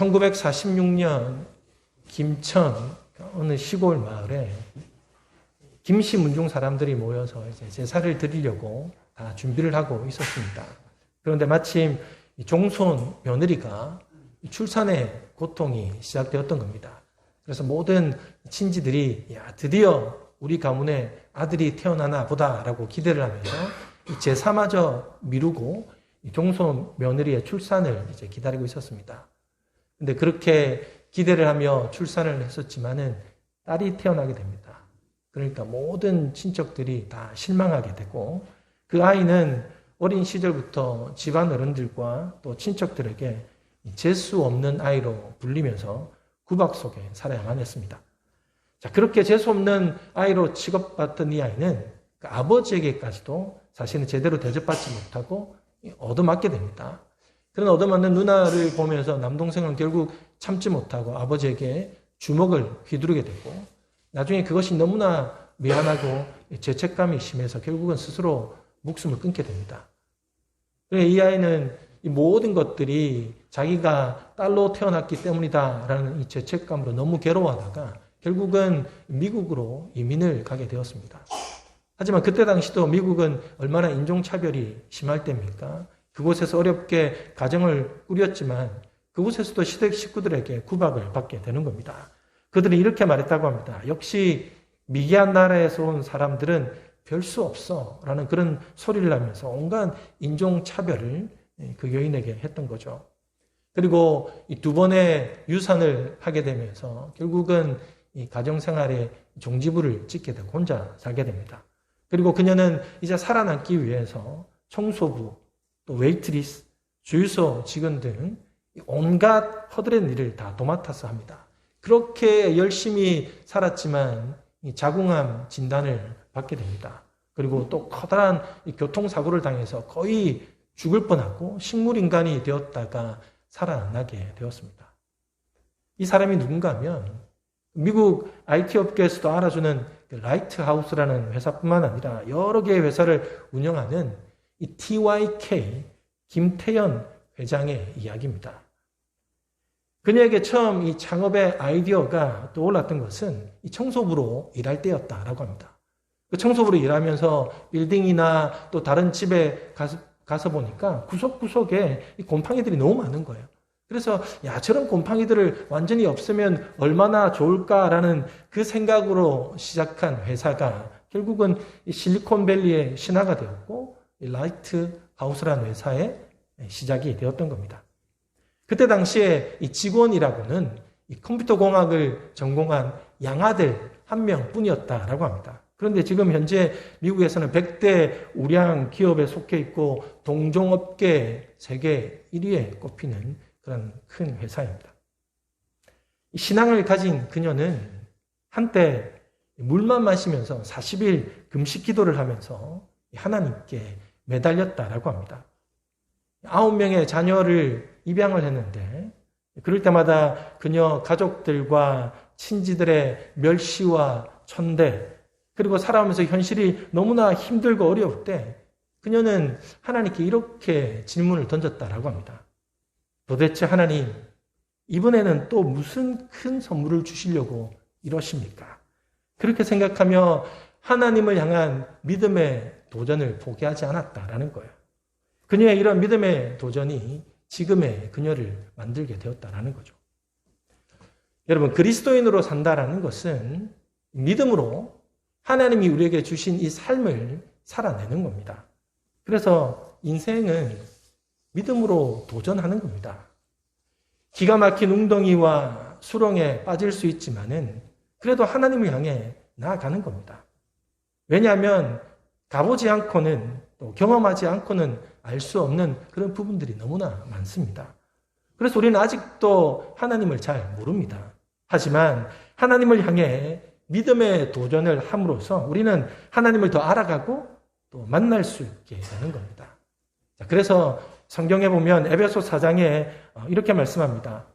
1946년 김천 어느 시골 마을에 김씨 문중 사람들이 모여서 이제 제사를 드리려고 다 준비를 하고 있었습니다. 그런데 마침 이 종손 며느리가 출산의 고통이 시작되었던 겁니다. 그래서 모든 친지들이 야 드디어 우리 가문에 아들이 태어나나 보다라고 기대를 하면서 이 제사마저 미루고 이 종손 며느리의 출산을 이제 기다리고 있었습니다. 근데 그렇게 기대를 하며 출산을 했었지만은 딸이 태어나게 됩니다. 그러니까 모든 친척들이 다 실망하게 되고 그 아이는 어린 시절부터 집안 어른들과 또 친척들에게 재수 없는 아이로 불리면서 구박 속에 살아야만 했습니다. 자, 그렇게 재수 없는 아이로 취급받던 이 아이는 그 아버지에게까지도 사실은 제대로 대접받지 못하고 얻어맞게 됩니다. 그런 얻어맞는 누나를 보면서 남동생은 결국 참지 못하고 아버지에게 주먹을 휘두르게 되고 나중에 그것이 너무나 미안하고 죄책감이 심해서 결국은 스스로 목숨을 끊게 됩니다. 이 아이는 이 모든 것들이 자기가 딸로 태어났기 때문이다라는 이 죄책감으로 너무 괴로워하다가 결국은 미국으로 이민을 가게 되었습니다. 하지만 그때 당시도 미국은 얼마나 인종차별이 심할 때입니까? 그곳에서 어렵게 가정을 꾸렸지만 그곳에서도 시댁 식구들에게 구박을 받게 되는 겁니다. 그들이 이렇게 말했다고 합니다. 역시 미개한 나라에서 온 사람들은 별 수 없어. 라는 그런 소리를 하면서 온갖 인종차별을 그 여인에게 했던 거죠. 그리고 이 두 번의 유산을 하게 되면서 결국은 이 가정생활에 종지부를 찍게 되고 혼자 살게 됩니다. 그리고 그녀는 이제 살아남기 위해서 청소부, 또 웨이트리스, 주유소 직원 등 온갖 허드렛 일을 다 도맡아서 합니다. 그렇게 열심히 살았지만 자궁암 진단을 받게 됩니다. 그리고 또 커다란 교통사고를 당해서 거의 죽을 뻔하고 식물인간이 되었다가 살아나게 되었습니다. 이 사람이 누군가 하면 미국 IT 업계에서도 알아주는 그 라이트하우스라는 회사뿐만 아니라 여러 개의 회사를 운영하는 이 TYK 김태현 회장의 이야기입니다. 그녀에게 처음 이 창업의 아이디어가 떠올랐던 것은 이 청소부로 일할 때였다라고 합니다. 그 청소부로 일하면서 빌딩이나 또 다른 집에 가서, 가서 보니까 구석구석에 이 곰팡이들이 너무 많은 거예요. 그래서 야 저런 곰팡이들을 완전히 없으면 얼마나 좋을까라는 그 생각으로 시작한 회사가 결국은 실리콘밸리의 신화가 되었고 라이트 하우스라는 회사의 시작이 되었던 겁니다. 그때 당시에 이 직원이라고는 이 컴퓨터 공학을 전공한 양아들 한 명뿐이었다라고 합니다. 그런데 지금 현재 미국에서는 100대 우량 기업에 속해 있고 동종업계 세계 1위에 꼽히는 그런 큰 회사입니다. 신앙을 가진 그녀는 한때 물만 마시면서 40일 금식 기도를 하면서 하나님께 매달렸다라고 합니다. 아홉 명의 자녀를 입양을 했는데 그럴 때마다 그녀 가족들과 친지들의 멸시와 천대 그리고 살아오면서 현실이 너무나 힘들고 어려울 때 그녀는 하나님께 이렇게 질문을 던졌다라고 합니다. 도대체 하나님, 이번에는 또 무슨 큰 선물을 주시려고 이러십니까? 그렇게 생각하며 하나님을 향한 믿음의 도전을 포기하지 않았다라는 거예요. 그녀의 이런 믿음의 도전이 지금의 그녀를 만들게 되었다라는 거죠. 여러분, 그리스도인으로 산다라는 것은 믿음으로 하나님이 우리에게 주신 이 삶을 살아내는 겁니다. 그래서 인생은 믿음으로 도전하는 겁니다. 기가 막힌 웅덩이와 수렁에 빠질 수 있지만은 그래도 하나님을 향해 나아가는 겁니다. 왜냐하면 가보지 않고는 또 경험하지 않고는 알 수 없는 그런 부분들이 너무나 많습니다. 그래서 우리는 아직도 하나님을 잘 모릅니다. 하지만 하나님을 향해 믿음의 도전을 함으로써 우리는 하나님을 더 알아가고 또 만날 수 있게 되는 겁니다. 그래서 성경에 보면 에베소 4장에 어, 이렇게 말씀합니다.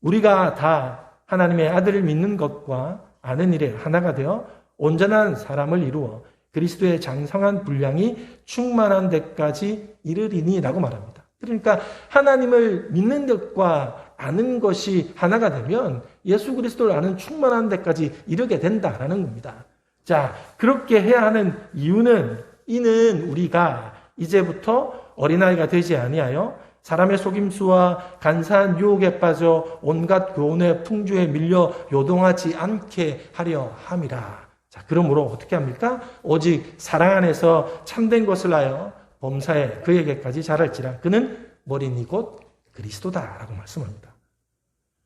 우리가 다 하나님의 아들을 믿는 것과 아는 일에 하나가 되어 온전한 사람을 이루어 그리스도의 장성한 분량이 충만한 데까지 이르리니라고 말합니다. 그러니까 하나님을 믿는 것과 아는 것이 하나가 되면 예수 그리스도를 아는 충만한 데까지 이르게 된다라는 겁니다. 자, 그렇게 해야 하는 이유는 이는 우리가 이제부터 어린아이가 되지 아니하여 사람의 속임수와 간사한 유혹에 빠져 온갖 교훈의 풍주에 밀려 요동하지 않게 하려 함이라. 자, 그러므로 어떻게 합니까? 오직 사랑 안에서 참된 것을 하여 범사에 그에게까지 자랄지라. 그는 머리니 곧 그리스도다라고 말씀합니다.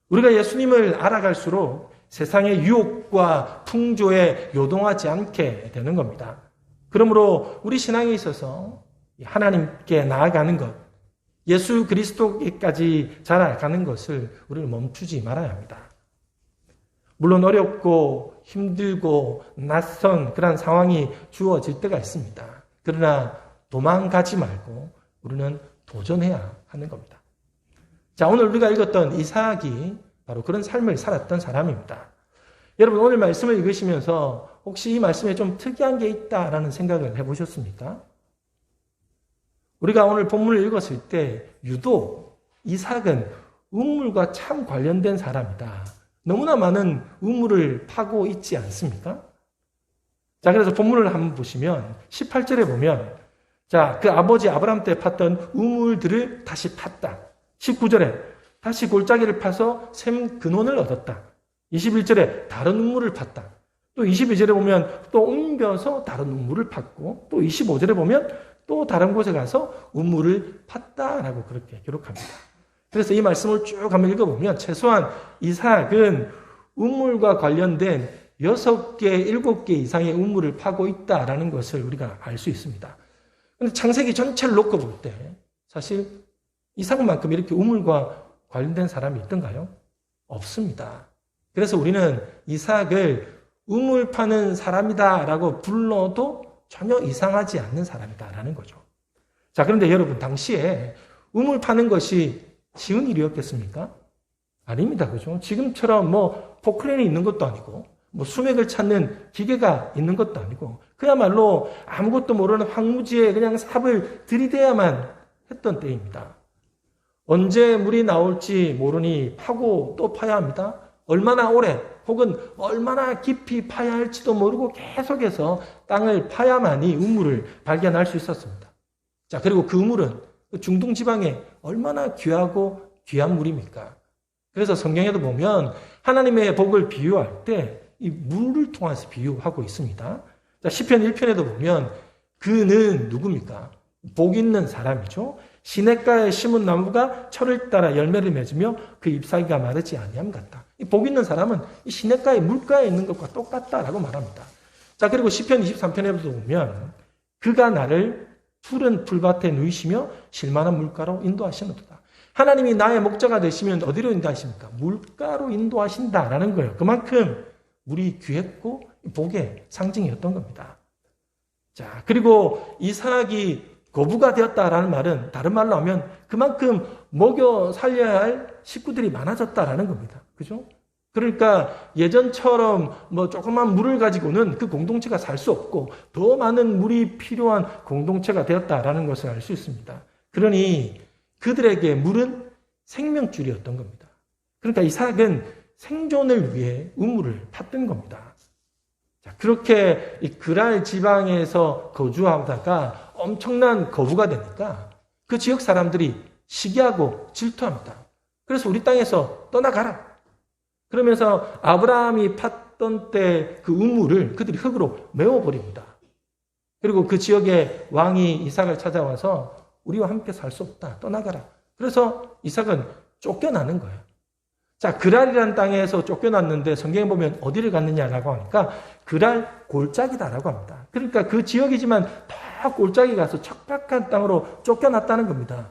우리가 예수님을 알아갈수록 세상의 유혹과 풍조에 요동하지 않게 되는 겁니다. 그러므로 우리 신앙에 있어서 하나님께 나아가는 것, 예수 그리스도께까지 자라가는 것을 우리는 멈추지 말아야 합니다. 물론 어렵고 힘들고 낯선 그런 상황이 주어질 때가 있습니다. 그러나 도망가지 말고 우리는 도전해야 하는 겁니다. 자, 오늘 우리가 읽었던 이삭이 바로 그런 삶을 살았던 사람입니다. 여러분, 오늘 말씀을 읽으시면서 혹시 이 말씀에 좀 특이한 게 있다라는 생각을 해보셨습니까? 우리가 오늘 본문을 읽었을 때 유독 이삭은 우물과 참 관련된 사람이다. 너무나 많은 우물을 파고 있지 않습니까? 자, 그래서 본문을 한번 보시면 18절에 보면 자, 그 아버지 아브람 때 팠던 우물들을 다시 팠다. 19절에 다시 골짜기를 파서 샘 근원을 얻었다. 21절에 다른 우물을 팠다. 또 22절에 보면 또 옮겨서 다른 우물을 팠고 또 25절에 보면 또 다른 곳에 가서 우물을 팠다라고 그렇게 기록합니다. 그래서 이 말씀을 쭉 한번 읽어보면 최소한 이삭은 우물과 관련된 6개, 7개 이상의 우물을 파고 있다라는 것을 우리가 알 수 있습니다. 근데 창세기 전체를 놓고 볼 때 사실 이삭만큼 이렇게 우물과 관련된 사람이 있던가요? 없습니다. 그래서 우리는 이삭을 우물 파는 사람이다라고 불러도 전혀 이상하지 않는 사람이다라는 거죠. 자, 그런데 여러분, 당시에 우물 파는 것이 쉬운 일이었겠습니까? 아닙니다. 그죠? 지금처럼 뭐 포크레인이 있는 것도 아니고, 뭐 수맥을 찾는 기계가 있는 것도 아니고, 그야말로 아무것도 모르는 황무지에 그냥 삽을 들이대야만 했던 때입니다. 언제 물이 나올지 모르니 파고 또 파야 합니다. 얼마나 오래 혹은 얼마나 깊이 파야 할지도 모르고 계속해서 땅을 파야만이 우물을 발견할 수 있었습니다. 자, 그리고 그 물은 그 중동 지방에 얼마나 귀하고 귀한 물입니까? 그래서 성경에도 보면 하나님의 복을 비유할 때 이 물을 통해서 비유하고 있습니다. 자, 시편 1편에도 보면 그는 누굽니까? 복 있는 사람이죠. 시냇가에 심은 나무가 철을 따라 열매를 맺으며 그 잎사귀가 마르지 아니함 같다. 복 있는 사람은 이 시냇가에 물가에 있는 것과 똑같다라고 말합니다. 자, 그리고 시편 23편에도 보면 그가 나를 푸른 풀밭에 누이시며 실만한 물가로 인도하시는도다. 하나님이 나의 목자가 되시면 어디로 인도하십니까? 물가로 인도하신다라는 거예요. 그만큼 물이 귀했고 복의 상징이었던 겁니다. 자, 그리고 이삭이 거부가 되었다라는 말은 다른 말로 하면 그만큼 먹여 살려야 할 식구들이 많아졌다라는 겁니다. 그죠? 그러니까 예전처럼 뭐 조그만 물을 가지고는 그 공동체가 살 수 없고 더 많은 물이 필요한 공동체가 되었다라는 것을 알 수 있습니다. 그러니 그들에게 물은 생명줄이었던 겁니다. 그러니까 이삭은 생존을 위해 우물을 팠던 겁니다. 자, 그렇게 이 그랄 지방에서 거주하다가 엄청난 거부가 되니까 그 지역 사람들이 시기하고 질투합니다. 그래서 우리 땅에서 떠나가라. 그러면서 아브라함이 팠던 때 그 우물을 그들이 흙으로 메워버립니다. 그리고 그 지역의 왕이 이삭을 찾아와서 우리와 함께 살 수 없다. 떠나가라. 그래서 이삭은 쫓겨나는 거예요. 자, 그랄이라는 땅에서 쫓겨났는데 성경에 보면 어디를 갔느냐라고 하니까 그랄 골짜기다라고 합니다. 그러니까 그 지역이지만 다 골짜기 가서 척박한 땅으로 쫓겨났다는 겁니다.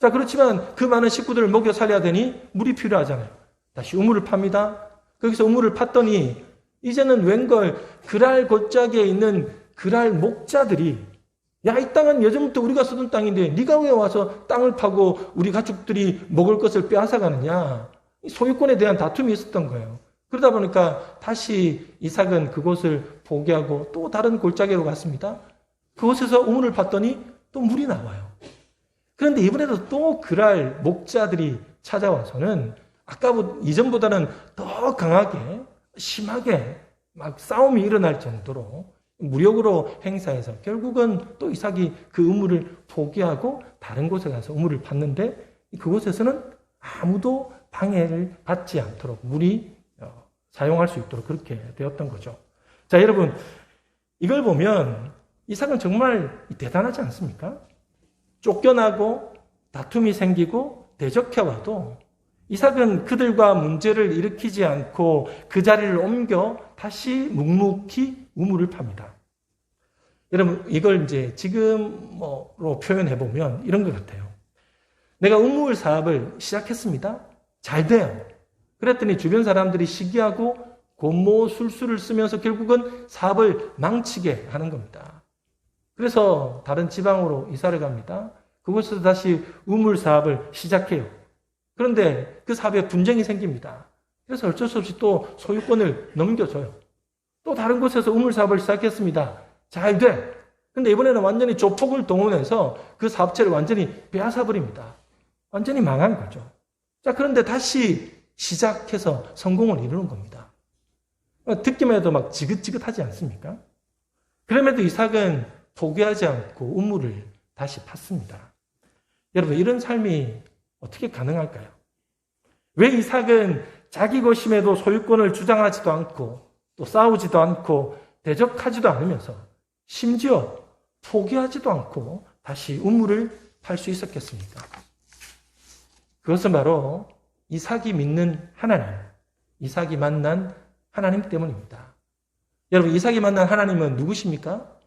자, 그렇지만 그 많은 식구들을 먹여 살려야 되니 물이 필요하잖아요. 다시 우물을 팝니다. 거기서 우물을 팠더니 이제는 웬걸 그랄 골짜기에 있는 그랄 목자들이 야, 이 땅은 예전부터 우리가 쓰던 땅인데 네가 왜 와서 땅을 파고 우리 가축들이 먹을 것을 빼앗아 가느냐? 소유권에 대한 다툼이 있었던 거예요. 그러다 보니까 다시 이삭은 그곳을 포기하고 또 다른 골짜기로 갔습니다. 그곳에서 우물을 봤더니 또 물이 나와요. 그런데 이번에도 또 그랄 목자들이 찾아와서는 아까 이전보다는 더 강하게 심하게 막 싸움이 일어날 정도로 무력으로 행사해서 결국은 또 이삭이 그 우물을 포기하고 다른 곳에 가서 우물을 팠는데 그곳에서는 아무도 방해를 받지 않도록 물이 어, 사용할 수 있도록 그렇게 되었던 거죠. 자, 여러분, 이걸 보면 이삭은 정말 대단하지 않습니까? 쫓겨나고 다툼이 생기고 대적해와도 이삭은 그들과 문제를 일으키지 않고 그 자리를 옮겨 다시 묵묵히 우물을 팝니다. 여러분, 이걸 이제 지금으로 표현해 보면 이런 것 같아요. 내가 우물 사업을 시작했습니다. 잘 돼요. 그랬더니 주변 사람들이 시기하고 고모술수를 쓰면서 결국은 사업을 망치게 하는 겁니다. 그래서 다른 지방으로 이사를 갑니다. 그곳에서 다시 우물 사업을 시작해요. 그런데 그 사업에 분쟁이 생깁니다. 그래서 어쩔 수 없이 또 소유권을 넘겨줘요. 또 다른 곳에서 우물 사업을 시작했습니다. 잘 돼. 근데 이번에는 완전히 조폭을 동원해서 그 사업체를 완전히 빼앗아 버립니다. 완전히 망한 거죠. 자, 그런데 다시 시작해서 성공을 이루는 겁니다. 듣기만 해도 막 지긋지긋하지 않습니까? 그럼에도 이삭은 포기하지 않고 우물을 다시 팠습니다. 여러분, 이런 삶이 어떻게 가능할까요? 왜 이삭은 자기 것임에도 소유권을 주장하지도 않고 또 싸우지도 않고 대적하지도 않으면서 심지어 포기하지도 않고 다시 우물을 팔 수 있었겠습니까? 그것은 바로 이삭이 믿는 하나님, 이삭이 만난 하나님 때문입니다. 여러분, 이삭이 만난 하나님은 누구십니까?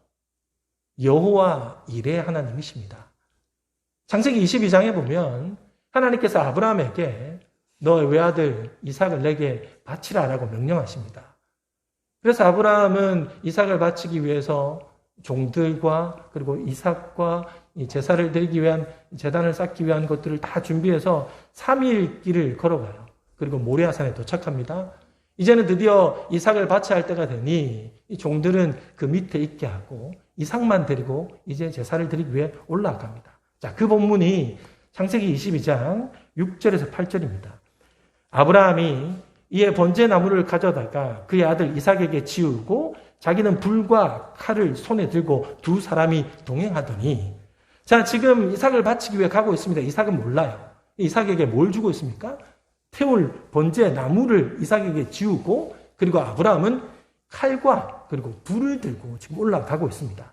여호와 일의 하나님이십니다. 창세기 22장에 보면 하나님께서 아브라함에게 너 외아들 이삭을 내게 바치라라고 명령하십니다. 그래서 아브라함은 이삭을 바치기 위해서 종들과 그리고 이삭과 제사를 드리기 위한 재단을 쌓기 위한 것들을 다 준비해서 3일 길을 걸어가요. 그리고 모리아산에 도착합니다. 이제는 드디어 이삭을 바쳐야 할 때가 되니 이 종들은 그 밑에 있게 하고 이삭만 데리고 이제 제사를 드리기 위해 올라갑니다. 자, 그 본문이 창세기 22장 6절에서 8절입니다. 아브라함이 이에 번제 나무를 가져다가 그의 아들 이삭에게 지우고 자기는 불과 칼을 손에 들고 두 사람이 동행하더니 자, 지금 이삭을 바치기 위해 가고 있습니다. 이삭은 몰라요. 이삭에게 뭘 주고 있습니까? 태울 번제 나무를 이삭에게 지우고 그리고 아브라함은 칼과 그리고 불을 들고 지금 올라가고 있습니다.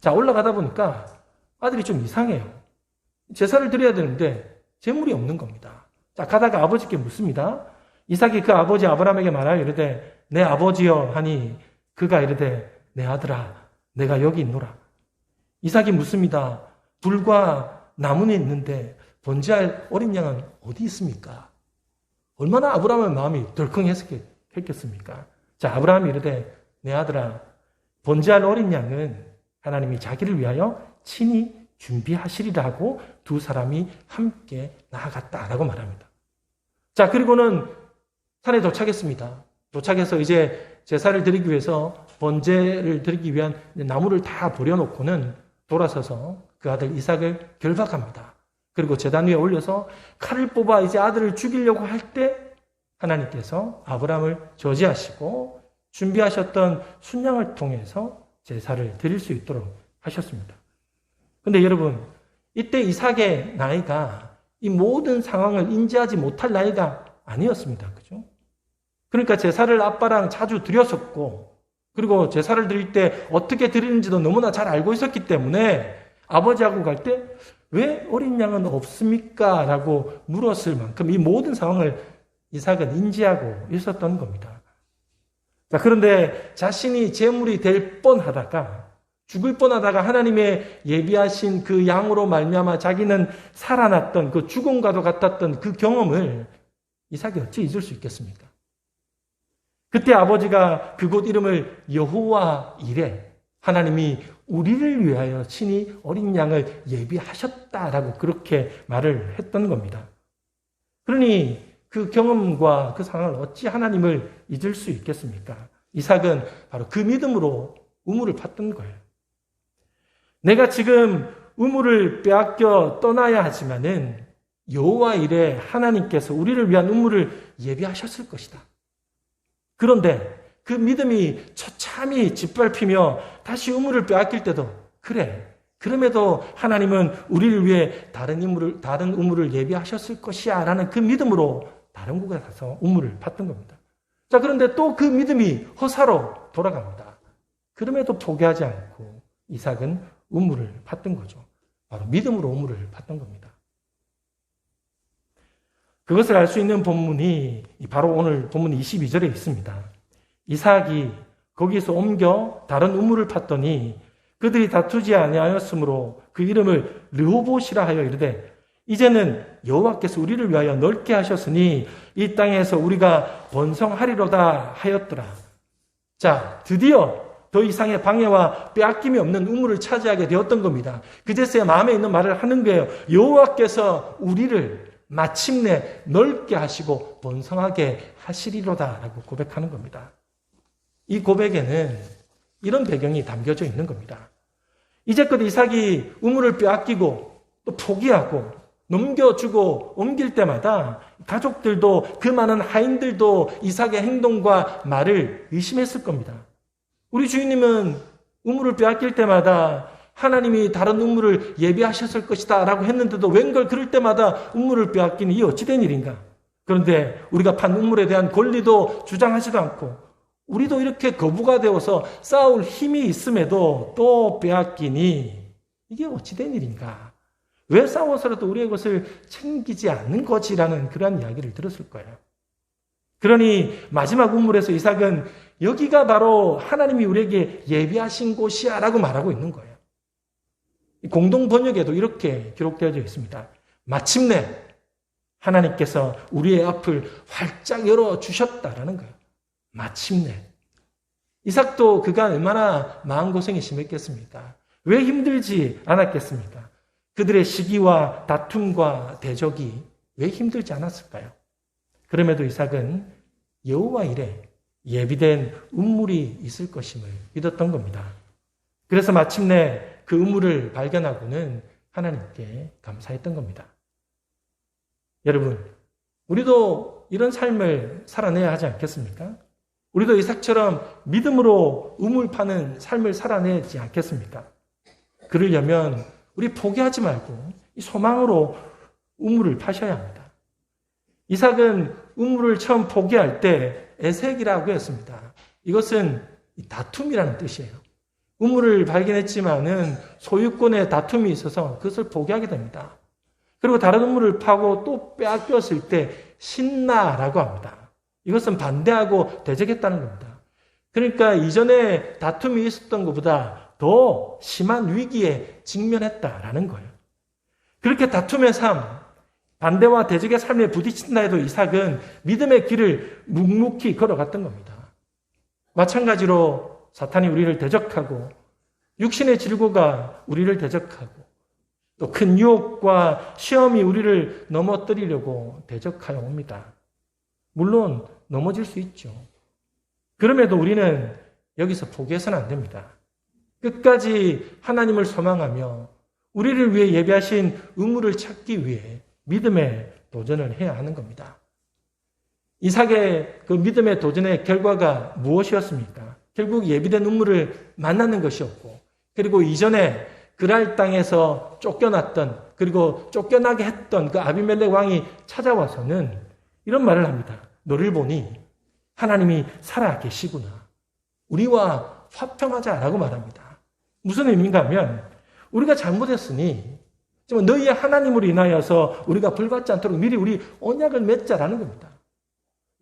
자, 올라가다 보니까 아들이 좀 이상해요. 제사를 드려야 되는데 재물이 없는 겁니다. 자, 가다가 아버지께 묻습니다. 이삭이 그 아버지 아브라함에게 말하여 이르되 내 아버지여 하니 그가 이르되 내 아들아 내가 여기 있노라. 이삭이 묻습니다. 불과 나무는 있는데 번제할 어린 양은 어디 있습니까? 얼마나 아브라함의 마음이 덜컹했겠습니까? 자, 아브라함이 이르되 내 아들아 번제할 어린 양은 하나님이 자기를 위하여 친히 준비하시리라고 두 사람이 함께 나아갔다라고 말합니다. 자, 그리고는 산에 도착했습니다. 도착해서 이제 제사를 드리기 위해서 번제를 드리기 위한 나무를 다 버려놓고는 돌아서서 그 아들 이삭을 결박합니다. 그리고 재단 위에 올려서 칼을 뽑아 이제 아들을 죽이려고 할 때 하나님께서 아브라함을 저지하시고 준비하셨던 순양을 통해서 제사를 드릴 수 있도록 하셨습니다. 근데 여러분, 이때 이삭의 나이가 이 모든 상황을 인지하지 못할 나이가 아니었습니다. 그죠? 그러니까 제사를 아빠랑 자주 드렸었고, 그리고 제사를 드릴 때 어떻게 드리는지도 너무나 잘 알고 있었기 때문에 아버지하고 갈 때 왜 어린 양은 없습니까? 라고 물었을 만큼 이 모든 상황을 이삭은 인지하고 있었던 겁니다. 자, 그런데 자신이 재물이 될 뻔 하다가 죽을 뻔하다가 하나님의 예비하신 그 양으로 말미암아 자기는 살아났던 그 죽음과도 같았던 그 경험을 이삭이 어찌 잊을 수 있겠습니까? 그때 아버지가 그곳 이름을 여호와 이래 하나님이 우리를 위하여 친히 어린 양을 예비하셨다라고 그렇게 말을 했던 겁니다. 그러니 그 경험과 그 상황을 어찌 하나님을 잊을 수 있겠습니까? 이삭은 바로 그 믿음으로 우물을 팠던 거예요. 내가 지금 우물을 빼앗겨 떠나야 하지만은 여호와 일에 하나님께서 우리를 위한 우물을 예비하셨을 것이다. 그런데 그 믿음이 처참히 짓밟히며 다시 우물을 빼앗길 때도 그래. 그럼에도 하나님은 우리를 위해 다른 우물을 다른 우물을 예비하셨을 것이야라는 그 믿음으로 다른 곳에 가서 우물을 팠던 겁니다. 자, 그런데 또 그 믿음이 허사로 돌아갑니다. 그럼에도 포기하지 않고 이삭은 우물을 팠던 거죠. 바로 믿음으로 우물을 팠던 겁니다. 그것을 알 수 있는 본문이 바로 오늘 본문 22절에 있습니다. 이삭이 거기서 옮겨 다른 우물을 팠더니 그들이 다투지 아니하였으므로 그 이름을 르호봇이라 하여 이르되 이제는 여호와께서 우리를 위하여 넓게 하셨으니 이 땅에서 우리가 번성하리로다 하였더라. 자, 드디어 더 이상의 방해와 빼앗김이 없는 우물을 차지하게 되었던 겁니다. 그제서야 마음에 있는 말을 하는 거예요. 여호와께서 우리를 마침내 넓게 하시고 번성하게 하시리로다라고 고백하는 겁니다. 이 고백에는 이런 배경이 담겨져 있는 겁니다. 이제껏 이삭이 우물을 빼앗기고 또 포기하고 넘겨주고 옮길 때마다 가족들도 그 많은 하인들도 이삭의 행동과 말을 의심했을 겁니다. 우리 주인님은 우물을 빼앗길 때마다 하나님이 다른 우물을 예비하셨을 것이다 라고 했는데도 웬걸 그럴 때마다 우물을 빼앗기는 이 어찌된 일인가? 그런데 우리가 판 우물에 대한 권리도 주장하지도 않고 우리도 이렇게 거부가 되어서 싸울 힘이 있음에도 또 빼앗기니 이게 어찌된 일인가? 왜 싸워서라도 우리의 것을 챙기지 않는 거지라는 그러한 이야기를 들었을 거예요. 그러니 마지막 우물에서 이삭은 여기가 바로 하나님이 우리에게 예비하신 곳이야 라고 말하고 있는 거예요. 공동 번역에도 이렇게 기록되어져 있습니다. 마침내 하나님께서 우리의 앞을 활짝 열어 주셨다라는 거예요. 마침내. 이삭도 그가 얼마나 마음고생이 심했겠습니까? 왜 힘들지 않았겠습니까? 그들의 시기와 다툼과 대적이 왜 힘들지 않았을까요? 그럼에도 이삭은 여호와 일에 예비된 운물이 있을 것임을 믿었던 겁니다. 그래서 마침내 그 우물을 발견하고는 하나님께 감사했던 겁니다. 여러분, 우리도 이런 삶을 살아내야 하지 않겠습니까? 우리도 이삭처럼 믿음으로 우물 파는 삶을 살아내지 않겠습니까? 그러려면 우리 포기하지 말고 소망으로 우물을 파셔야 합니다. 이삭은 우물을 처음 포기할 때 에색이라고 했습니다. 이것은 다툼이라는 뜻이에요. 우물을 발견했지만은 소유권의 다툼이 있어서 그것을 포기하게 됩니다. 그리고 다른 우물을 파고 또 빼앗겼을 때 신나라고 합니다. 이것은 반대하고 대적했다는 겁니다. 그러니까 이전에 다툼이 있었던 것보다 더 심한 위기에 직면했다라는 거예요. 그렇게 다툼의 삶, 반대와 대적의 삶에 부딪힌다 해도 이삭은 믿음의 길을 묵묵히 걸어갔던 겁니다. 마찬가지로 사탄이 우리를 대적하고 육신의 질고가 우리를 대적하고 또 큰 유혹과 시험이 우리를 넘어뜨리려고 대적하여 옵니다. 물론 넘어질 수 있죠. 그럼에도 우리는 여기서 포기해서는 안 됩니다. 끝까지 하나님을 소망하며 우리를 위해 예비하신 의무를 찾기 위해 믿음의 도전을 해야 하는 겁니다. 이삭의 그 믿음의 도전의 결과가 무엇이었습니까? 결국 예비된 우물을 만나는 것이었고, 그리고 이전에 그랄 땅에서 쫓겨났던, 그리고 쫓겨나게 했던 그 아비멜렉 왕이 찾아와서는 이런 말을 합니다. 너를 보니 하나님이 살아 계시구나. 우리와 화평하자라고 말합니다. 무슨 의미인가 하면 우리가 잘못했으니 너희의 하나님으로 인하여서 우리가 불받지 않도록 미리 우리 언약을 맺자라는 겁니다.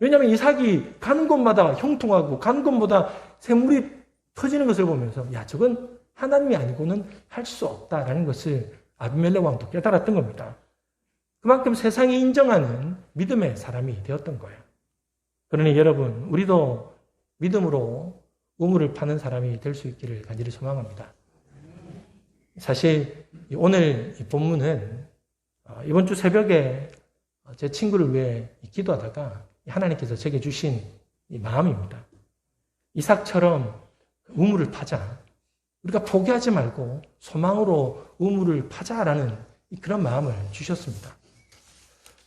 왜냐하면 이삭이 가는 곳마다 형통하고 가는 곳마다 샘물이 터지는 것을 보면서 야 저건 하나님이 아니고는 할 수 없다라는 것을 아비멜레 왕도 깨달았던 겁니다. 그만큼 세상이 인정하는 믿음의 사람이 되었던 거예요. 그러니 여러분, 우리도 믿음으로 우물을 파는 사람이 될 수 있기를 간절히 소망합니다. 사실 오늘 이 본문은 어, 이번 주 새벽에 제 친구를 위해 기도하다가 하나님께서 제게 주신 마음입니다. 이삭처럼 우물을 파자. 우리가 포기하지 말고 소망으로 우물을 파자라는 그런 마음을 주셨습니다.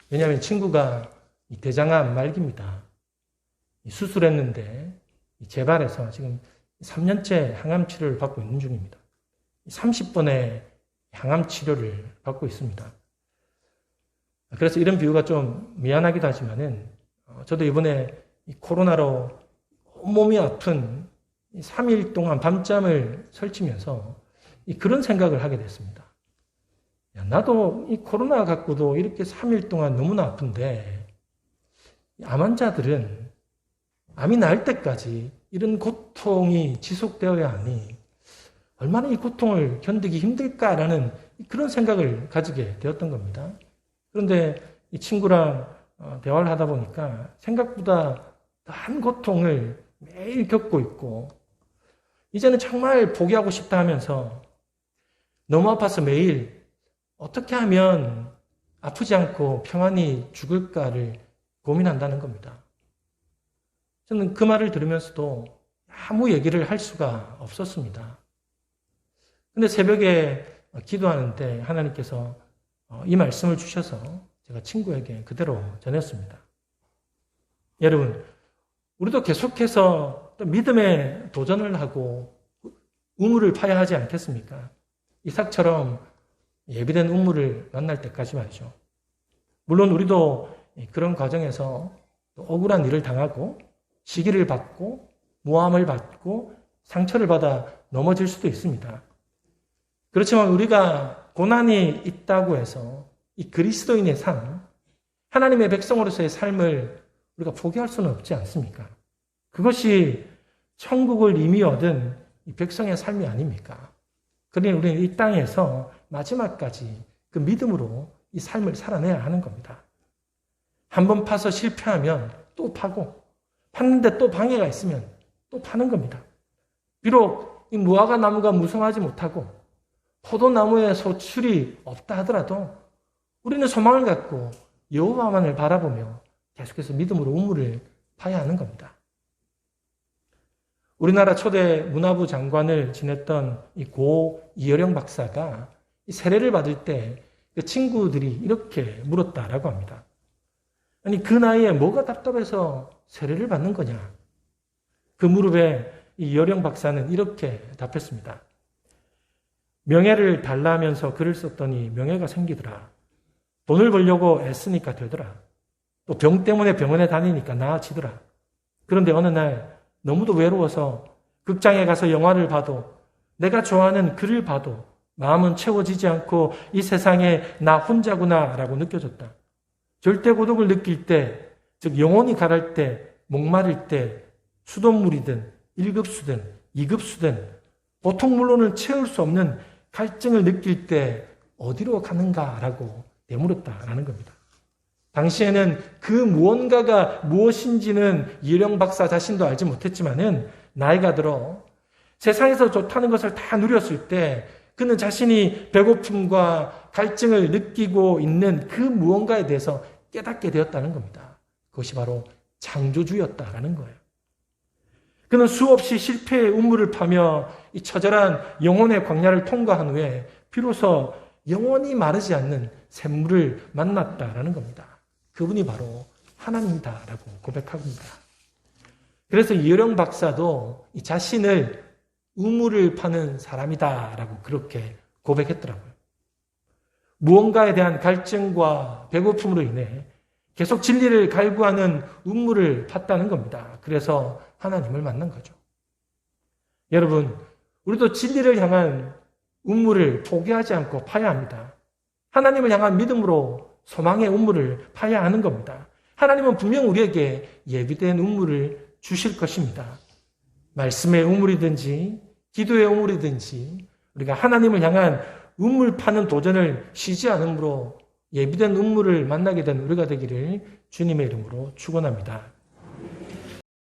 왜냐하면 친구가 이 대장암 말기입니다. 이 수술했는데 이 재발해서 지금 3년째 항암 치료를 받고 있는 중입니다. 30번의 항암 치료를 받고 있습니다. 그래서 이런 비유가 좀 미안하기도 하지만은 어, 저도 이번에 이 코로나로 온몸이 아픈 3일 동안 밤잠을 설치면서 이 그런 생각을 하게 됐습니다. 야, 나도 이 코로나 갖고도 이렇게 3일 동안 너무나 아픈데 암 환자들은 암이 날 때까지 이런 고통이 지속되어야 하니 얼마나 이 고통을 견디기 힘들까라는 그런 생각을 가지게 되었던 겁니다. 그런데 이 친구랑 어, 대화를 하다 보니까 생각보다 더한 고통을 매일 겪고 있고 이제는 정말 포기하고 싶다 하면서 너무 아파서 매일 어떻게 하면 아프지 않고 평안히 죽을까를 고민한다는 겁니다. 저는 그 말을 들으면서도 아무 얘기를 할 수가 없었습니다. 근데 새벽에 기도하는데 하나님께서 어, 이 말씀을 주셔서 제가 친구에게 그대로 전했습니다. 여러분, 우리도 계속해서 믿음에 도전을 하고 우물을 파야 하지 않겠습니까? 이삭처럼 예비된 우물을 만날 때까지 말이죠. 물론 우리도 그런 과정에서 억울한 일을 당하고 시기를 받고 모함을 받고 상처를 받아 넘어질 수도 있습니다. 그렇지만 우리가 고난이 있다고 해서 이 그리스도인의 삶, 하나님의 백성으로서의 삶을 우리가 포기할 수는 없지 않습니까? 그것이 천국을 이미 얻은 이 백성의 삶이 아닙니까? 그러니 우리는 이 땅에서 마지막까지 그 믿음으로 이 삶을 살아내야 하는 겁니다. 한 번 파서 실패하면 또 파고, 팠는데 또 방해가 있으면 또 파는 겁니다. 비록 이 무화과 나무가 무성하지 못하고 포도나무에 소출이 없다 하더라도 우리는 소망을 갖고 여호와만을 바라보며 계속해서 믿음으로 우물을 파야 하는 겁니다. 우리나라 초대 문화부 장관을 지냈던 이 고 이여령 박사가 이 세례를 받을 때 그 친구들이 이렇게 물었다라고 합니다. 아니 그 나이에 뭐가 답답해서 세례를 받는 거냐? 그 무릎에 이 이여령 박사는 이렇게 답했습니다. 명예를 달라면서 글을 썼더니 명예가 생기더라. 돈을 벌려고 애쓰니까 되더라. 또 병 때문에 병원에 다니니까 나아지더라. 그런데 어느 날 너무도 외로워서 극장에 가서 영화를 봐도 내가 좋아하는 글을 봐도 마음은 채워지지 않고 이 세상에 나 혼자구나라고 느껴졌다. 절대 고독을 느낄 때, 즉 영혼이 가랄 때, 목마를 때, 수돗물이든 1급수든 2급수든 보통 물론은 채울 수 없는 갈증을 느낄 때 어디로 가는가라고 되물었다라는 겁니다. 당시에는 그 무언가가 무엇인지는 이령 박사 자신도 알지 못했지만은 나이가 들어 세상에서 좋다는 것을 다 누렸을 때 그는 자신이 배고픔과 갈증을 느끼고 있는 그 무언가에 대해서 깨닫게 되었다는 겁니다. 그것이 바로 창조주였다라는 거예요. 그는 수없이 실패의 우물을 파며 이 처절한 영혼의 광야를 통과한 후에 비로소 영원히 마르지 않는 샘물을 만났다라는 겁니다. 그분이 바로 하나님이다라고 고백합니다. 그래서 이여령 박사도 이 자신을 우물을 파는 사람이다라고 그렇게 고백했더라고요. 무언가에 대한 갈증과 배고픔으로 인해 계속 진리를 갈구하는 우물을 팠다는 겁니다. 그래서 하나님을 만난 거죠. 여러분, 우리도 진리를 향한 운물을 포기하지 않고 파야 합니다. 하나님을 향한 믿음으로 소망의 운물을 파야 하는 겁니다. 하나님은 분명 우리에게 예비된 운물을 주실 것입니다. 말씀의 우물이든지 기도의 우물이든지 우리가 하나님을 향한 운물 파는 도전을 쉬지 않으므로 예비된 운물을 만나게 된 우리가 되기를 주님의 이름으로 축원합니다.